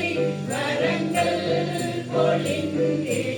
கொடிவரங்கள் கொளிந்திட